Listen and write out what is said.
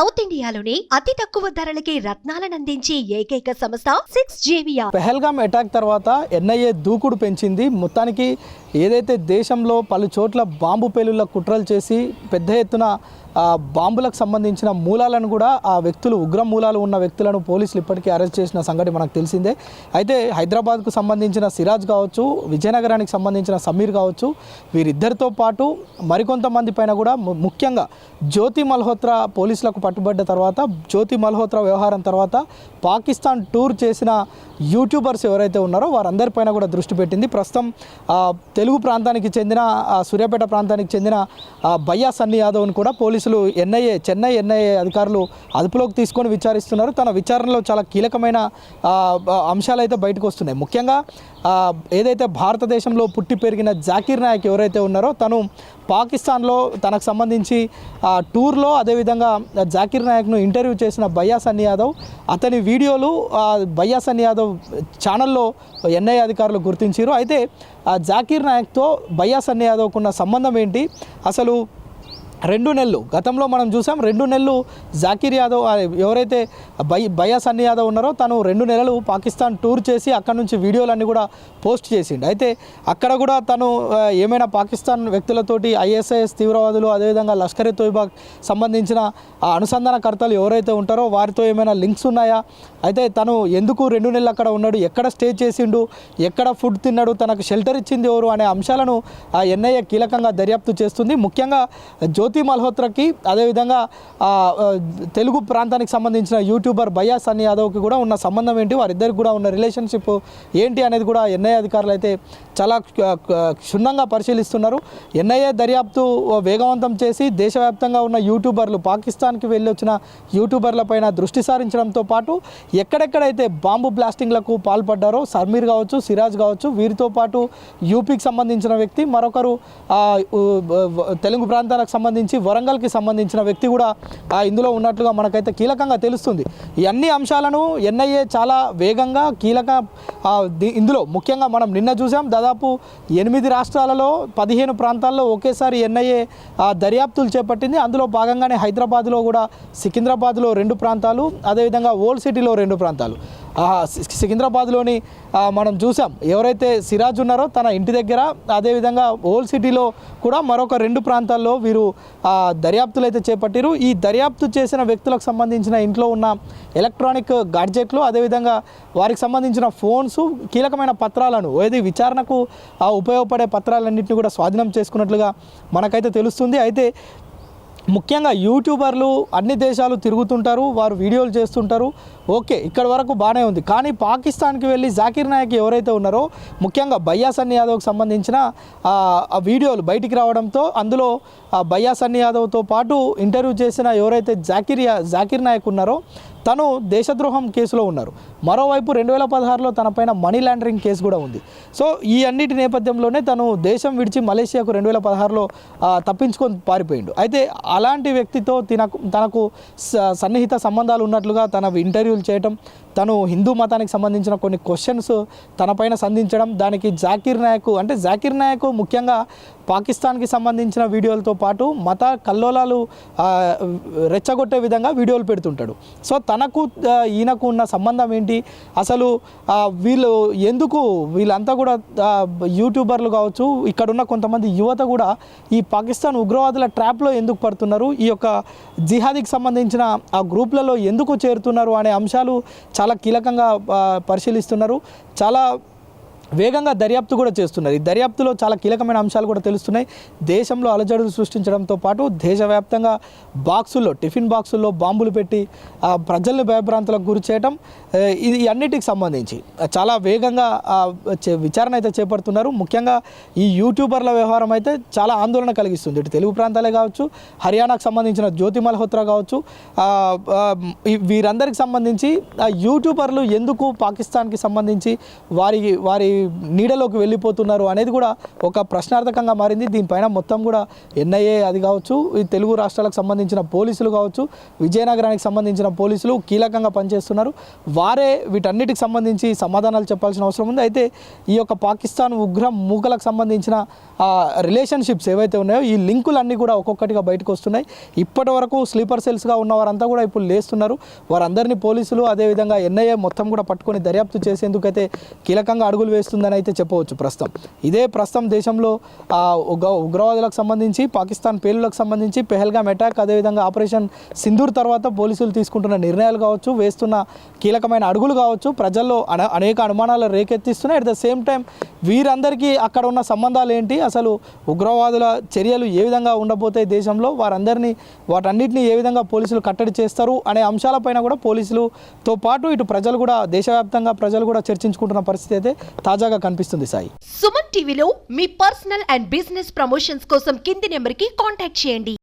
South ఇండియాలోని అతి తక్కువ ధరలకి రత్నాలనందించే ఏకైక సంస్థ సిక్స్ జేవియా పెహల్గామ్ అటాక్ తర్వాత ఎన్ఐఏ దూకుడు పెంచింది. మొత్తానికి ఏదైతే దేశంలో పలు చోట్ల బాంబు పేలుళ్ళ కుట్రలు చేసి పెద్ద ఎత్తున బాంబులకు సంబంధించిన మూలాలను కూడా ఆ వ్యక్తులు ఉగ్ర మూలాలు ఉన్న వ్యక్తులను పోలీసులు ఇప్పటికీ అరెస్ట్ చేసిన సంగతి మనకు తెలిసిందే. అయితే హైదరాబాద్కు సంబంధించిన సిరాజ్ కావచ్చు విజయనగరానికి సంబంధించిన సమీర్ కావచ్చు వీరిద్దరితో పాటు మరికొంతమంది పైన కూడా ముఖ్యంగా జ్యోతి మల్హోత్రా పోలీసులకు పట్టుబడ్డ తర్వాత జ్యోతి మల్హోత్రా వ్యవహారం తర్వాత పాకిస్తాన్ టూర్ చేసిన యూట్యూబర్స్ ఎవరైతే ఉన్నారో వారందరిపైన కూడా దృష్టి పెట్టింది. ప్రస్తుతం తెలుగు ప్రాంతానికి చెందిన ఆ, సూర్యాపేట ప్రాంతానికి చెందిన భయ్యా బయ్యా సన్నీ యాదవ్ను కూడా పోలీసులు ఎన్ఐఏ చెన్నై ఎన్ఐఏ అధికారులు అదుపులోకి తీసుకొని విచారిస్తున్నారు. తన విచారణలో చాలా కీలకమైన అంశాలు అయితే బయటకు వస్తున్నాయి. ముఖ్యంగా ఏదైతే భారతదేశంలో పుట్టి పెరిగిన జాకీర్ నాయక్ ఎవరైతే ఉన్నారో తను పాకిస్తాన్లో తనకు సంబంధించి ఆ, టూర్లో అదేవిధంగా జాకీర్ నాయక్ను ఇంటర్వ్యూ చేసిన బయ్యా సన్ని యాదవ్ అతని వీడియోలు ఆ, బయ్యా యాదవ్ ఛానల్లో ఎన్ఐఏ అధికారులు గుర్తించారు. అయితే ఆ జాకీర్ నాయక్తో బయ్యా సన్ని యాదవ్కున్న సంబంధం ఏంటి? అసలు రెండు నెలలు. గతంలో మనం చూసాం రెండు నెలలు జాకీర్ యాదవ్ ఎవరైతే బై బయా సన్నీ యాదవ్ ఉన్నారో తను రెండు నెలలు పాకిస్తాన్ టూర్ చేసి అక్కడ నుంచి వీడియోలన్నీ కూడా పోస్ట్ చేసిండు. అయితే అక్కడ కూడా తను ఏమైనా పాకిస్తాన్ వ్యక్తులతోటి ఐఎస్ఐఎస్ తీవ్రవాదులు అదేవిధంగా లష్కర్ ఎ తోయిబాకి సంబంధించిన ఆ అనుసంధానకర్తలు ఎవరైతే ఉంటారో వారితో ఏమైనా లింక్స్ ఉన్నాయా? అయితే తను ఎందుకు రెండు నెలలు అక్కడ ఉన్నాడు? ఎక్కడ స్టే చేసిండు? ఎక్కడ ఫుడ్ తిన్నాడు? తనకు షెల్టర్ ఇచ్చింది ఎవరు? అనే అంశాలను ఆ ఎన్ఐఏ కీలకంగా దర్యాప్తు చేస్తుంది. ముఖ్యంగా జ్యోతి మల్హోత్రాకి అదేవిధంగా తెలుగు ప్రాంతానికి సంబంధించిన యూట్యూబర్ భయ్యా సన్నీ యాదవ్కి కూడా ఉన్న సంబంధం ఏంటి? వారిద్దరికి కూడా ఉన్న రిలేషన్షిప్ ఏంటి అనేది కూడా ఎన్ఐఏ అధికారులు అయితే చాలా క్షుణ్ణంగా పరిశీలిస్తున్నారు. ఎన్ఐఏ దర్యాప్తు వేగవంతం చేసి దేశవ్యాప్తంగా ఉన్న యూట్యూబర్లు పాకిస్తాన్కి వెళ్ళి వచ్చిన యూట్యూబర్లపైన దృష్టి సారించడంతో పాటు ఎక్కడెక్కడైతే బాంబు బ్లాస్టింగ్లకు పాల్పడ్డారో సమీర్ కావచ్చు సిరాజ్ కావచ్చు వీరితో పాటు యూపీకి సంబంధించిన వ్యక్తి మరొకరు తెలుగు ప్రాంతాలకు సంబంధించి వరంగల్కి సంబంధించిన వ్యక్తి కూడా ఆ, ఇందులో ఉన్నట్లుగా మనకైతే కీలకంగా తెలుస్తుంది. ఈ అన్ని అంశాలను ఎన్ఐఏ చాలా వేగంగా కీలక ఇందులో ముఖ్యంగా మనం నిన్న చూసాం దాదాపు ఎనిమిది రాష్ట్రాలలో పదిహేను ప్రాంతాల్లో ఒకేసారి ఎన్ఐఏ ఆ, దర్యాప్తులు చేపట్టింది. అందులో భాగంగానే హైదరాబాద్లో కూడా సికింద్రాబాద్లో రెండు ప్రాంతాలు అదేవిధంగా ఓల్డ్ సిటీలో రెండు ప్రాంతాలు. సికింద్రాబాద్లోని మనం చూసాం. ఎవరైతే సిరాజ్ ఉన్నారో తన ఇంటి దగ్గర అదేవిధంగా ఓల్ సిటీలో కూడా మరొక రెండు ప్రాంతాల్లో వీరు దర్యాప్తులు అయితే చేపట్టారు. ఈ దర్యాప్తు చేసిన వ్యక్తులకు సంబంధించిన ఇంట్లో ఉన్న ఎలక్ట్రానిక్ గాడ్జెట్లు అదేవిధంగా వారికి సంబంధించిన ఫోన్స్ కీలకమైన పత్రాలను ఏది విచారణకు ఉపయోగపడే పత్రాలన్నింటినీ కూడా స్వాధీనం చేసుకున్నట్లుగా మనకైతే తెలుస్తుంది. అయితే ముఖ్యంగా యూట్యూబర్లు అన్ని దేశాలు తిరుగుతుంటారు వారు వీడియోలు చేస్తుంటారు. ఓకే ఇక్కడ వరకు బాగానే ఉంది. కానీ పాకిస్తాన్కి వెళ్ళి జాకీర్ నాయక్ ఎవరైతే ఉన్నారో ముఖ్యంగా బయ్యా సన్నీ యాదవ్కి సంబంధించిన ఆ, వీడియోలు బయటికి రావడంతో అందులో ఆ బయ్యా సన్నీ యాదవ్తో పాటు ఇంటర్వ్యూ చేసిన ఎవరైతే జాకిర్ జాకీర్ నాయక్ ఉన్నారో తను దేశద్రోహం కేసులో ఉన్నారు. మరోవైపు రెండు వేల పదహారులో తనపైన మనీ లాండరింగ్ కేసు కూడా ఉంది. సో ఈ అన్నిటి నేపథ్యంలోనే తను దేశం విడిచి మలేషియాకు రెండు వేల పదహారులో తప్పించుకొని పారిపోయిండు. అయితే అలాంటి వ్యక్తితో తినకు తనకు స- సన్నిహిత సంబంధాలు ఉన్నట్లుగా తన ఇంటర్వ్యూలు చేయటం తను హిందూ మతానికి సంబంధించిన కొన్ని క్వశ్చన్స్ తనపైన సంధించడం దానికి జాకీర్ నాయక్ అంటే జాకీర్ నాయక్ ముఖ్యంగా పాకిస్తాన్కి సంబంధించిన వీడియోలతో పాటు మత కల్లోలాలు రెచ్చగొట్టే విధంగా వీడియోలు పెడుతుంటాడు. సో తనకు ఈయనకు ఉన్న సంబంధం ఏంటి? అసలు వీళ్ళు ఎందుకు వీళ్ళంతా కూడా యూట్యూబర్లు కావచ్చు ఇక్కడున్న కొంతమంది యువత కూడా ఈ పాకిస్తాన్ ఉగ్రవాదుల ట్రాప్లో ఎందుకు పడుతున్నారు? ఈ యొక్క జిహాదీకి సంబంధించిన ఆ గ్రూప్లలో ఎందుకు చేరుతున్నారు? అనే అంశాలు చాలా కీలకంగా పరిశీలిస్తున్నారు. చాలా వేగంగా దర్యాప్తు కూడా చేస్తున్నారు. ఈ దర్యాప్తులో చాలా కీలకమైన అంశాలు కూడా తెలుస్తున్నాయి. దేశంలో అలజడులు సృష్టించడంతో పాటు దేశవ్యాప్తంగా బాక్సుల్లో టిఫిన్ బాక్సుల్లో బాంబులు పెట్టి ప్రజల్ని భయభ్రాంతులకు గురి చేయడం ఇది అన్నిటికి సంబంధించి. చాలా వేగంగా చే- విచారణ అయితే చేపడుతున్నారు. ముఖ్యంగా ఈ యూట్యూబర్ల వ్యవహారం అయితే చాలా ఆందోళన కలిగిస్తుంది. ఇటు తెలుగు ప్రాంతాలే కావచ్చు హర్యానాకు సంబంధించిన జ్యోతి మల్హోత్రా కావచ్చు వీరందరికి సంబంధించి యూట్యూబర్లు ఎందుకు పాకిస్తాన్కి సంబంధించి వారి వారి నీడలోకి వెళ్ళిపోతున్నారు అనేది కూడా ఒక ప్రశ్నార్థకంగా మారింది. దీనిపైన మొత్తం కూడా ఎన్ఐఏ అది కావచ్చు ఈ తెలుగు రాష్ట్రాలకు సంబంధించిన పోలీసులు కావచ్చు విజయనగరానికి సంబంధించిన పోలీసులు కీలకంగా పనిచేస్తున్నారు. వారే వీటన్నిటికి సంబంధించి సమాధానాలు చెప్పాల్సిన అవసరం ఉంది. అయితే ఈ యొక్క పాకిస్తాన్ ఉగ్ర మూకలకు సంబంధించిన రిలేషన్షిప్స్ ఏవైతే ఉన్నాయో ఈ లింకులన్నీ కూడా ఒక్కొక్కటిగా బయటకు వస్తున్నాయి. ఇప్పటి వరకు స్లీపర్ సెల్స్గా ఉన్న వారంతా కూడా ఇప్పుడు లేస్తున్నారు. వారందరినీ పోలీసులు అదేవిధంగా ఎన్ఐఏ మొత్తం కూడా పట్టుకొని దర్యాప్తు చేసేందుకైతే కీలకంగా అడుగులు వేస్తుందని అయితే చెప్పవచ్చు ప్రస్తుతం. ఇదే ప్రస్తుతం దేశంలో ఉగ్రవాదులకు సంబంధించి పాకిస్తాన్ పేలులకు సంబంధించి పెహల్గామ్ అటాక్ అదేవిధంగా ఆపరేషన్ సింధూర్ తర్వాత పోలీసులు తీసుకుంటున్న నిర్ణయాలు కావచ్చు వేస్తున్న కీలకమైన అడుగులు కావచ్చు ప్రజల్లో అన అనేక అనుమానాలు రేకెత్తిస్తున్నాయి. అట్ ద సేమ్ టైం వీరందరికీ అక్కడ ఉన్న సంబంధాలు ఏంటి? అసలు ఉగ్రవాదుల చర్యలు ఏ విధంగా ఉండబోతాయి దేశంలో? వారందరినీ వాటన్నిటిని ఏ విధంగా పోలీసులు కట్టడి చేస్తారు? అనే అంశాలపైన కూడా పోలీసులతో పాటు ఇటు ప్రజలు కూడా దేశవ్యాప్తంగా ప్రజలు కూడా చర్చించుకుంటున్న పరిస్థితి అయితే తాజాగా కనిపిస్తుంది సాయి. సుమన్ టీవీలో మీ పర్సనల్ అండ్ బిజినెస్ ప్రమోషన్స్ కోసం కింది నెంబర్కి కాంటాక్ట్ చేయండి.